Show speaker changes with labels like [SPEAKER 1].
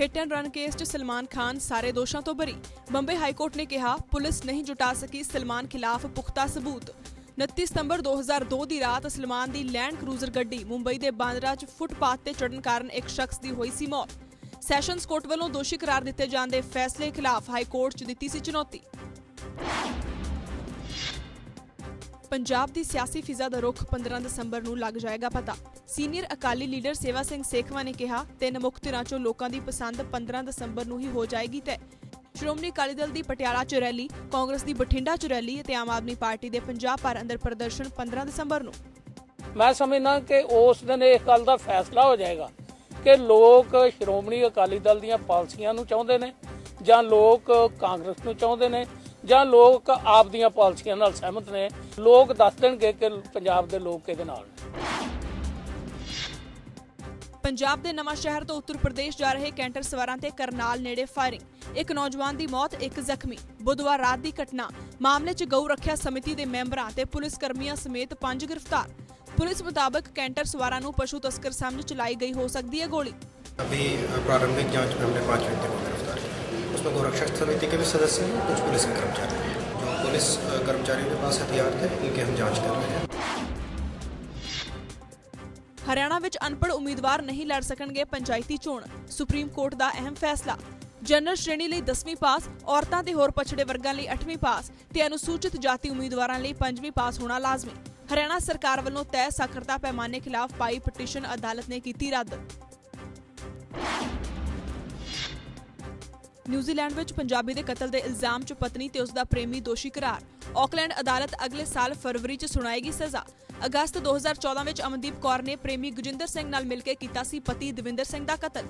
[SPEAKER 1] Hit and run case 'ਚ ਸਲਮਾਨ ਖਾਨ ਸਾਰੇ ਦੋਸ਼ਾਂ ਤੋਂ ਬਰੀ। ਬੰਬੇ ਹਾਈ ਕੋਰਟ ਨੇ ਕਿਹਾ, ਪੁਲਿਸ ਨਹੀਂ ਜੁਟਾ ਸਕੀ ਸਲਮਾਨ ਖਿਲਾਫ ਪੁਖਤਾ ਸਬੂਤ। 29 ਸਤੰਬਰ 2002 ਦੀ ਰਾਤ ਸਲਮਾਨ ਦੀ ਲੈਂਡ ਕਰੂਜ਼ਰ ਗੱਡੀ ਮੁੰਬਈ ਦੇ ਬਾਂਦਰਾ 'ਚ ਫੁੱਟਪਾਥ ਤੇ ਚੜਨ ਕਾਰਨ ਇੱਕ ਸ਼ਖਸ ਦੀ ਹੋਈ ਸੀ ਮੌਤ। ਸੈਸ਼ਨਜ਼ ਕੋਰਟ ਵੱਲੋਂ ਦੋਸ਼ੀ ਕਰਾਰ ਦਿੱਤੇ ਜਾਣ ਦੇ ਫੈਸਲੇ ਖਿਲਾਫ ਹਾਈ ਕੋਰਟ 'ਚ ਦਿੱਤੀ ਸੀ ਚੁਣੌਤੀ। ਪੰਜਾਬ ਦੀ ਸਿਆਸੀ ਫਿਜ਼ਾ ਦਾ ਰੁਖ 15 ਦਸੰਬਰ ਨੂੰ ਲੱਗ ਜਾਏਗਾ ਪਤਾ। ਸੀਨੀਅਰ ਅਕਾਲੀ ਲੀਡਰ ਸੇਵਾ ਸਿੰਘ ਸੇਖਵਾ ਨੇ ਕਿਹਾ, ਤਿੰਨ ਮੁੱਖ ਧਿਰਾਂ ਚੋਂ ਲੋਕਾਂ ਦੀ ਪਸੰਦ 15 ਦਸੰਬਰ ਨੂੰ ਹੀ ਹੋ ਜਾਏਗੀ ਤੈਅ। ਸ਼੍ਰੋਮਣੀ ਅਕਾਲੀ ਦਲ ਦੀ ਪਟਿਆਲਾ 'ਚ ਰੈਲੀ, ਕਾਂਗਰਸ ਦੀ ਬਠਿੰਡਾ 'ਚ ਰੈਲੀ ਅਤੇ ਆਮ ਆਦਮੀ ਪਾਰਟੀ ਦੇ ਪੰਜਾਬ ਭਰ ਅੰਦਰ ਪ੍ਰਦਰਸ਼ਨ 15 ਦਸੰਬਰ ਨੂੰ।
[SPEAKER 2] ਮੈਂ ਸਮਝਦਾ ਕਿ ਉਸ ਦਿਨ ਇਸ ਗੱਲ ਦਾ ਫੈਸਲਾ ਹੋ ਜਾਏਗਾ ਕਿ ਲੋਕ ਸ਼੍ਰੋਮਣੀ ਅਕਾਲੀ ਦਲ ਦੀਆਂ ਪਾਲਿਸੀਆਂ ਨੂੰ ਚਾਹੁੰਦੇ ਨੇ ਜਾਂ ਲੋਕ ਕਾਂਗਰਸ ਨੂੰ ਚਾਹੁੰਦੇ ਨੇ ਜਾਂ ਲੋਕ ਆਪ ਦੀਆਂ ਪਾਲਿਸੀਆਂ ਨਾਲ ਸਹਿਮਤ ਨੇ ਲੋਕ ਦੱਸ ਦੇਣਗੇ ਕਿ ਪੰਜਾਬ ਦੇ ਲੋਕ ਕਿਹਦੇ ਨਾਲ।
[SPEAKER 1] ਪੰਜਾਬ ਦੇ ਨਵਾਂ ਸ਼ਹਿਰ ਤੋਂ ਉੱਤਰ ਪ੍ਰਦੇਸ਼ ਜਾ ਰਹੇ ਕੈਂਟਰ ਸਵਾਰਾਂ ਤੇ ਕਰਨਾਲ ਨੇੜੇ ਫਾਇਰਿੰਗ। ਇੱਕ ਨੌਜਵਾਨ ਦੀ ਮੌਤ ਇੱਕ ਜ਼ਖਮੀ। ਬੁੱਧਵਾਰ ਰਾਤ ਦੀ ਘਟਨਾ। ਮਾਮਲੇ 'ਚ ਗਊ ਰੱਖਿਆ ਸਮਿਤੀ ਦੇ ਮੈਂਬਰਾਂ ਤੇ ਪੁਲਿਸ ਕਰਮੀਆਂ ਸਮੇਤ ਪੰਜ ਗ੍ਰਿਫਤਾਰ। ਪੁਲਿਸ ਮੁਤਾਬਕ ਕੈਂਟਰ ਸਵਾਰਾਂ ਨੂੰ ਪਸ਼ੂ ਤਸਕਰ ਸਾਹਮਣੇ ਚਲਾਈ ਗਈ ਹੋ ਸਕਦੀ ਹੈ ਗੋਲੀ।
[SPEAKER 3] ਅਭੀ ਪ੍ਰਾਰੰਭਿਕ ਜਾਂਚ ਕਮਰੇ 5 ਵਿੱਚ उसमें गोरक्षक समिति के भी सदस्य हैं कुछ पुलिस के कर्मचारी हैं जो पुलिस अ, कर्मचारियों के पास हथियार थे उनकी हम जांच कर रहे हैं
[SPEAKER 1] ਹਰਿਆਣਾ ਵਿੱਚ ਅਨਪੜ੍ਹ ਉਮੀਦਵਾਰ ਨਹੀਂ ਲੜ ਸਕਣਗੇ ਪੰਚਾਇਤੀ ਚੋਣ ਸੁਪਰੀਮ ਕੋਰਟ ਦਾ ਅਹਿਮ ਫੈਸਲਾ ਜਨਰਲ ਸ਼੍ਰੇਣੀ ਲਈ 10ਵੀਂ ਪਾਸ ਔਰਤਾਂ ਤੇ ਹੋਰ ਪਛੜੇ ਵਰਗਾਂ ਲਈ 8ਵੀਂ ਪਾਸ ਤੇ ਅਨੁਸੂਚਿਤ ਜਾਤੀ ਉਮੀਦਵਾਰਾਂ ਲਈ 5ਵੀਂ ਪਾਸ ਹੋਣਾ ਲਾਜ਼ਮੀ ਹਰਿਆਣਾ ਸਰਕਾਰ ਵੱਲੋਂ ਤੈਅ ਸਾਖਰਤਾ ਪੈਮਾਨੇ ਖਿਲਾਫ ਪਾਈ ਪਟੀਸ਼ਨ ਅਦਾਲਤ ਨੇ ਕੀਤੀ ਰੱਦ ਨਿਊਜ਼ੀਲੈਂਡ ਵਿੱਚ ਪੰਜਾਬੀ ਦੇ ਕਤਲ ਦੇ ਇਲਜ਼ਾਮ 'ਚ ਪਤਨੀ ਤੇ ਉਸ ਦਾ ਪ੍ਰੇਮੀ ਦੋਸ਼ੀ ਕਰਾਰ ਆਕਲੈਂਡ ਅਦਾਲਤ ਅਗਲੇ ਸਾਲ ਫਰਵਰੀ 'ਚ ਸੁਣਾਏਗੀ ਸਜ਼ਾ। ਅਗਸਤ 2014 ਵਿੱਚ ਅਮਨਦੀਪ ਕੌਰ ਨੇ ਪ੍ਰੇਮੀ ਗੁਜਿੰਦਰ ਸਿੰਘ ਨਾਲ ਮਿਲ ਕੇ ਕੀਤਾ ਸੀ ਪਤੀ ਦਵਿੰਦਰ ਸਿੰਘ ਦਾ ਕਤਲ।